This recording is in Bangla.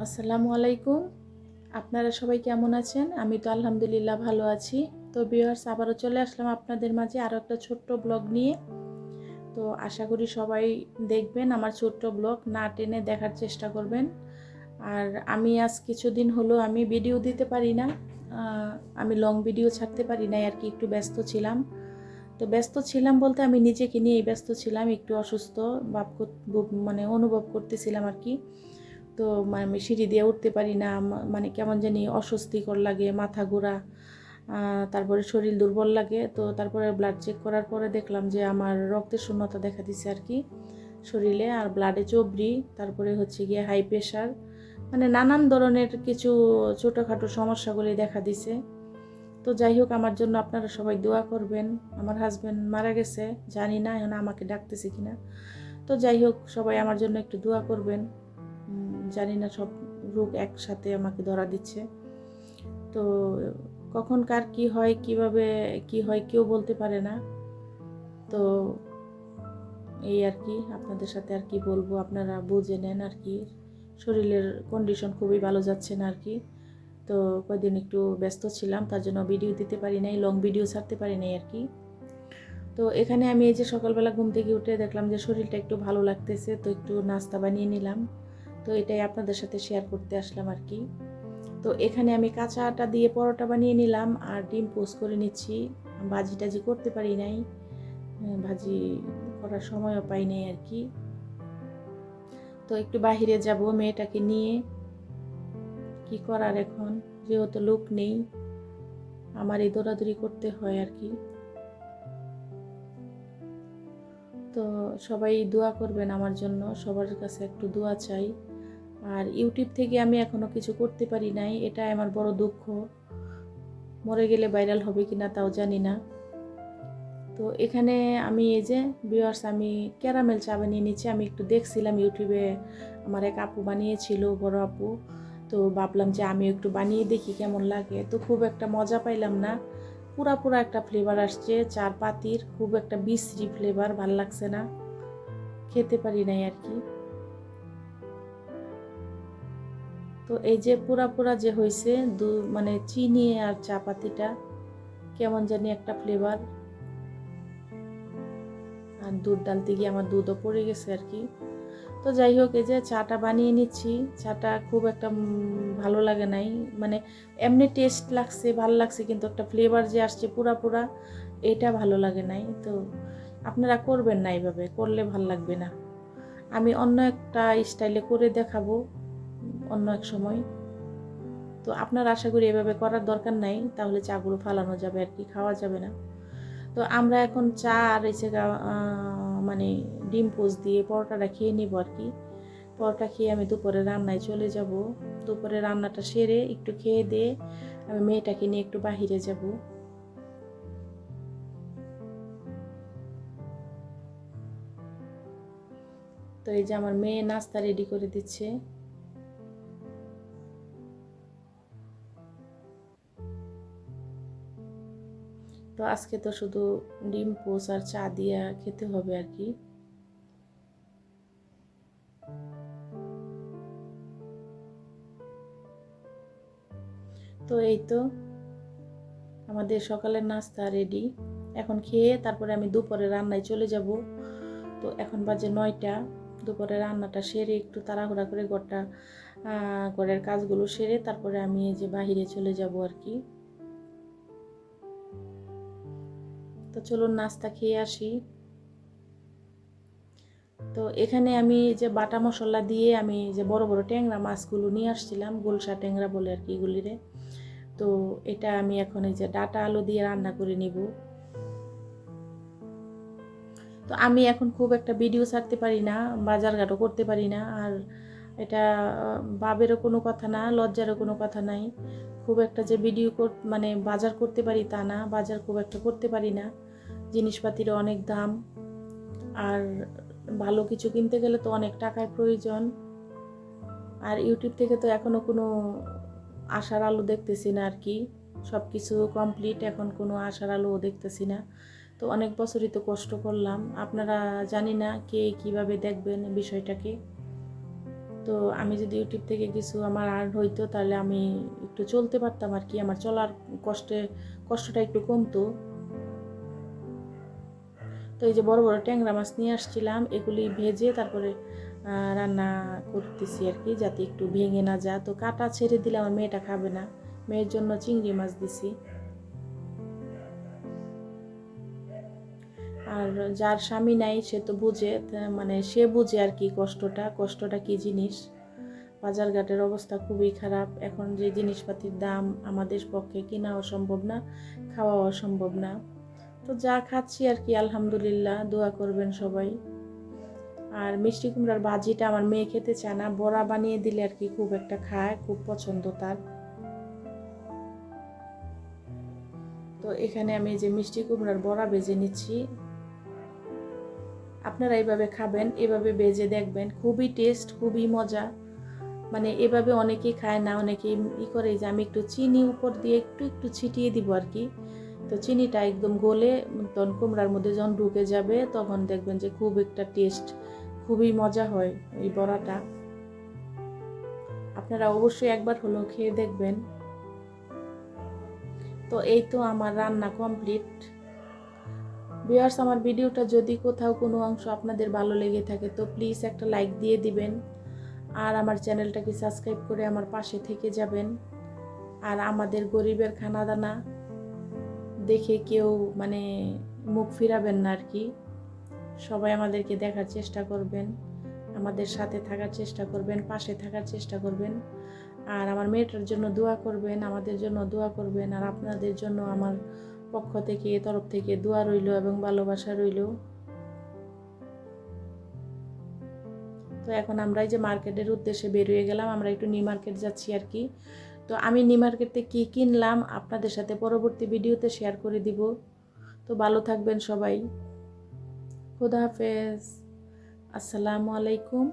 আসসালামু আলাইকুম। আপনারা সবাই কেমন আছেন? আমি তো আলহামদুলিল্লাহ ভালো আছি। তো ভিউয়ার্স, আবারও চলে আসলাম আপনাদের মাঝে আরও একটা ছোট্ট ব্লগ নিয়ে। তো আশা করি সবাই দেখবেন আমার ছোট্ট ব্লগ, না টেনে দেখার চেষ্টা করবেন। আর আমি আজ কিছুদিন হলো আমি ভিডিও দিতে পারি না। আমি লং ভিডিও ছাড়তে পারি না আর কি একটু ব্যস্ত ছিলাম। তো ব্যস্ত ছিলাম বলতে আমি নিজেকে নিয়েই ব্যস্ত ছিলাম, একটু অসুস্থ ভাব মানে অনুভব করতেছিলাম আর কি। তো মানে আমি সিঁড়ি দিয়ে উঠতে পারি না মানে কেমন জানি অস্বস্তিকর লাগে, মাথা ঘোরা তারপরে শরীর দুর্বল লাগে। তো তারপরে ব্লাড চেক করার পরে দেখলাম যে আমার রক্তের শূন্যতা দেখা দিছে আর কি শরীরে, আর ব্লাডে চবরি, তারপরে হচ্ছে গিয়ে হাই প্রেশার মানে নানান ধরনের কিছু ছোটোখাটো সমস্যাগুলি দেখা দিছে। তো যাই হোক, আমার জন্য আপনারা সবাই দোয়া করবেন। আমার হাজব্যান্ড মারা গেছে, জানি না এখন আমাকে ডাকতেছে কিনা। তো যাই হোক, সবাই আমার জন্য একটু দোয়া করবেন। জানি না, সব রোগ একসাথে আমাকে ধরা দিচ্ছে। তো কখন কার কি হয়, কীভাবে কি হয় কেউ বলতে পারে না। তো এই আর কি, আপনাদের সাথে আর কি বলব, আপনারা বুঝে নেন আর কি। শরীরের কন্ডিশন খুবই ভালো যাচ্ছে না আর কি। তো কয়দিন একটু ব্যস্ত ছিলাম, তার জন্য ভিডিও দিতে পারি নাই লং ভিডিও ছাড়তে পারি নাই আর কি। তো এখানে আমি এই যে সকালবেলা ঘুম থেকে উঠে দেখলাম যে শরীরটা একটু ভালো লাগতেছে, তো একটু নাস্তা বানিয়ে নিলাম। তো এটাই আপনাদের সাথে শেয়ার করতে আসলাম আর কি। তো এখানে আমি কাঁচা আটা দিয়ে পরোটা বানিয়ে নিলাম আর ডিম পোস্ট করে নিচ্ছি। ভাজি টাজি করতে পারি নাই। ভাজি করার সময়ও পাই নাই আর কি। তো একটু বাহিরে যাব মেয়েটাকে নিয়ে। কি করার এখন? যেহেতু লোক নেই, আমার এই দৌড়াদৌড়ি করতে হয় আর কি। তো সবাই দোয়া করবেন আমার জন্য। সবার কাছে একটু দোয়া চাই। আর ইউটিউব থেকে আমি এখনও কিছু করতে পারি নাই এটা আমার বড় দুঃখ। মরে গেলে ভাইরাল হবে কি না তাও জানি না। তো এখানে আমি এই যে ভিউয়ার্স আমি ক্যারামেল চা বানিয়ে নিচ্ছি। আমি একটু দেখছিলাম ইউটিউবে আমার এক আপু বানিয়েছিল, বড় আপু। তো ভাবলাম যে আমি একটু বানিয়ে দেখি কেমন লাগে। তো খুব একটা মজা পাইলাম না। পুরা পুরা একটা ফ্লেভার আসছে, চার পাতির। খুব একটা বিশ্রী ফ্লেভার ভালো লাগছে না। খেতে পারি নাই আর কি। তো এই যে পুরা পুরা যে হয়েছে দু মানে চিনি আর চা পাতিটা কেমন জানি একটা ফ্লেভার আর দুধ ডালতে গিয়ে আমার দুধও পড়ে গেছে আর কি। তো যাই হোক, এই যে চাটা বানিয়ে নিচ্ছি। চাটা খুব একটা ভালো লাগে নাই। মানে এমনি টেস্ট লাগছে, ভালো লাগছে, কিন্তু একটা ফ্লেভার যে আসছে পুরা পুরা, এটা ভালো লাগে নাই। তো আপনারা করবেন না এইভাবে, করলে ভালো লাগবে না। আমি অন্য একটা স্টাইলে করে দেখাবো। অন্য এক সময়। তো আপনার আশা করি এভাবে করার দরকার নাই, তাহলে চাগুলো ফালানো যাবে আর কি, খাওয়া যাবে না। তো আমরা এখন চা আর এসে মানে ডিম পোস্ট দিয়ে পরোটাটা খেয়ে নিব আর কি। পরোটা খেয়ে আমি দুপুরে রান্নায় চলে যাব। দুপুরে রান্নাটা সেরে একটু খেয়ে দিয়ে আমি মেয়েটাকে নিয়ে একটু বাহিরে যাব। তো এই যে আমার মেয়ে নাস্তা রেডি করে দিচ্ছে। তো আজকে তো শুধু ডিম পোস আর চা দিয়া খেতে হবে আর কি। তো এই তো আমাদের সকালের নাস্তা রেডি এখন খেয়ে তারপরে আমি দুপুরে রান্নায় চলে যাব। তো এখন বাজে নয়টা দুপুরে রান্নাটা সেরে একটু তাড়াহুড়া করে আহ, ঘরের কাজগুলো সেরে তারপরে আমি এই যে বাহিরে চলে যাব আর কি। তো চলুন নাস্তা খেয়ে আসি। তো এখানে আমি যে বাটা মশলা দিয়ে আমি যে বড় বড় ট্যাংরা মাছগুলো নিয়ে আসছিলাম, গোলসা ট্যাংরা বলে আর কি এগুলিরে। তো এটা আমি এখন এই যে ডাটা আলু দিয়ে রান্না করে নিব। তো আমি এখন খুব একটা ভিডিও ছাড়তে পারি না বাজারঘাটও করতে পারি না, আর এটা বাবেরও কোনো কথা না, লজ্জারও কোনো কথা নাই। খুব একটা যে ভিডিও মানে বাজার করতে পারি তা না, বাজার খুব একটা করতে পারি না। জিনিসপাতিরও অনেক দাম। আর ভালো কিছু কিনতে গেলে তো অনেক টাকার প্রয়োজন। আর ইউটিউব থেকে তো এখনও কোনো আশার আলো দেখতেছি না আর কি। সব কিছু কমপ্লিট এখন কোনো আশার আলোও দেখতেছি না। তো অনেক বছরই তো কষ্ট করলাম। আপনারা জানি না কে কীভাবে দেখবেন বিষয়টাকে। তো আমি যদি ইউটিউব থেকে কিছু আমার আর্ন হইতো, তাহলে আমি একটু চলতে পারতাম আর কি। আমার চলার কষ্টে, কষ্টটা একটু কমতো। তো এই যে বড় বড় ট্যাংরা মাছ নিয়ে আসছিলাম, এগুলি ভেজে তারপরে রান্না করতেছি আর কি, যাতে একটু ভেঙে না যা তো কাটা ছেড়ে দিলে আমার মেয়েটা খাবে না। মেয়ের জন্য চিংড়ি মাছ দিছি। আর যার স্বামী নাই, সে তো বুঝে মানে সে বুঝে আর কি কষ্টটা কষ্টটা কি জিনিস? বাজারঘাটের অবস্থা খুবই খারাপ। এখন যে জিনিসপাতির দাম আমাদের পক্ষে কেনাও সম্ভব না খাওয়াও সম্ভব না। তো যা খাচ্ছি আর কি, আলহামদুলিল্লাহ, দোয়া করবেন সবাই। আর মিষ্টি কুমড়ার ভাজিটা আমার মেয়ে খেতে চায় না, বড়া বানিয়ে দিলে আর কি খুব একটা খায়, খুব পছন্দ তার। তো এখানে আমি যে মিষ্টি কুমড়ার বড়া বেজে নিচ্ছি। আপনারা এইভাবে খাবেন, এভাবে বেজে দেখবেন, খুবই টেস্ট, খুবই মজা। মানে এভাবে অনেকেই খায় না, অনেকেই ই করে যে আমি একটু চিনি উপর দিয়ে একটু একটু ছিটিয়ে দিব আর কি। তো চিনিটা একদম গলে, তখন কুমড়ার মধ্যে যখন ঢুকে যাবে, তখন দেখবেন যে খুব একটা টেস্ট খুবই মজা হয় এই বড়াটা। আপনারা অবশ্যই একবার হলেও খেয়ে দেখবেন। তো এই তো আমার রান্না কমপ্লিট ভিউয়ার্স আমার ভিডিওটা যদি কোথাও কোনো অংশ আপনাদের ভালো লেগে থাকে, তো প্লিজ একটা লাইক দিয়ে দিবেন। আর আমার চ্যানেলটাকে সাবস্ক্রাইব করে আমার পাশে থেকে যাবেন। আর আমাদের গরিবের খানা দানা দেখে কেউ মানে মুখ ফিরাবেন না আর কি। সবাই আমাদেরকে দেখার চেষ্টা করবেন, আমাদের সাথে থাকার চেষ্টা করবেন, পাশে থাকার চেষ্টা করবেন। আর আমার মেয়েটার জন্য দোয়া করবেন, আমাদের জন্য দোয়া করবেন, আর আপনাদের জন্য আমার পক্ষ থেকে, তরফ থেকে দোয়া রইল এবং ভালোবাসা রইল। তো এখন আমরা এই যে মার্কেটের উদ্দেশ্যে বেরিয়ে গেলাম, আমরা একটু নিউ মার্কেট যাচ্ছি আর কি। তো আমি নিমার্কেটে কী কিনলাম আপনাদের সাথে পরবর্তী ভিডিওতে শেয়ার করে দিব। তো ভালো থাকবেন সবাই। খুদা হাফেজ। আসসালামু আলাইকুম।